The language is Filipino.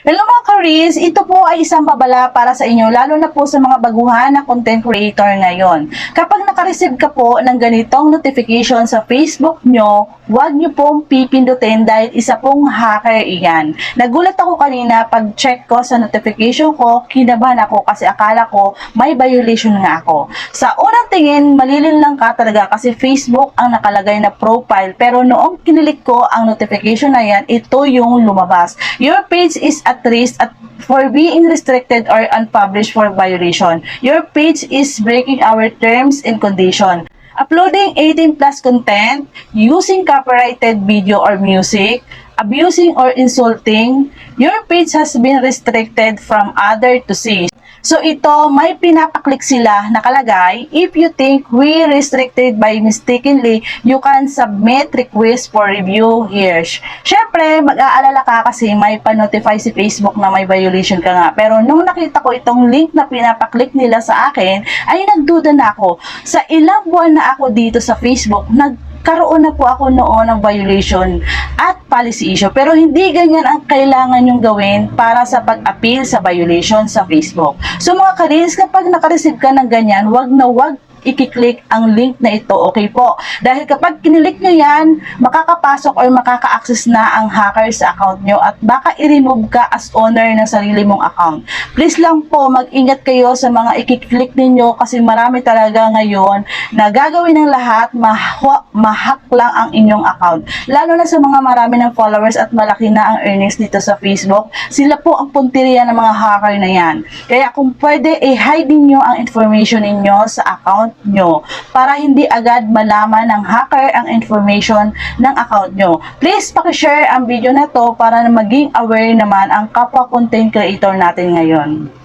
Hello mga Karis, ito po ay isang babala para sa inyo, lalo na po sa mga baguhan na content creator ngayon. Kapag nakareceive ka po ng ganitong notification sa Facebook nyo, huwag nyo pong pipindutin dahil isa pong hacker iyan. Nagulat ako kanina pag check ko sa notification ko, kinabahan ako kasi akala ko may violation nga ako. Sa unang tingin, malilin lang ka talaga kasi Facebook ang nakalagay na profile pero noong kinilik ko ang notification na yan, ito yung lumabas. Your page is at risk at for being restricted or unpublished for violation. Your page is breaking our terms and condition. Uploading 18 plus content, using copyrighted video or music, abusing or insulting, your page has been restricted from other to see. So ito, may pinapaklik sila nakalagay, if you think we restricted by mistakenly, you can submit request for review here. Siyempre, mag-aalala ka kasi may pa-notify si Facebook na may violation ka nga. Pero nung nakita ko itong link na pinapaklik nila sa akin, ay nagduda na ako. Sa ilang buwan na ako dito sa Facebook, nag karoon na po ako noon ng violation at policy issue. Pero hindi ganyan ang kailangan yung gawin para sa pag-appeal sa violation sa Facebook. So mga kadins, kapag nakareceive ka ng ganyan, wag na wag i-click ang link na ito, okay po? Dahil kapag kinilik nyo yan, makakapasok or makaka-access na ang hacker sa account nyo at baka i-remove ka as owner ng sarili mong account. Please lang po, mag-ingat kayo sa mga i-click ninyo kasi marami talaga ngayon na gagawin ng lahat, ma- mahack lang ang inyong account. Lalo na sa mga marami ng followers at malaki na ang earnings dito sa Facebook, sila po ang punteriya ng mga hacker na yan. Kaya kung pwede, i-hide ninyo ang information ninyo sa account nyo para hindi agad malaman ng hacker ang information ng account nyo. Please pakishare ang video na to para maging aware naman ang kapwa content creator natin ngayon.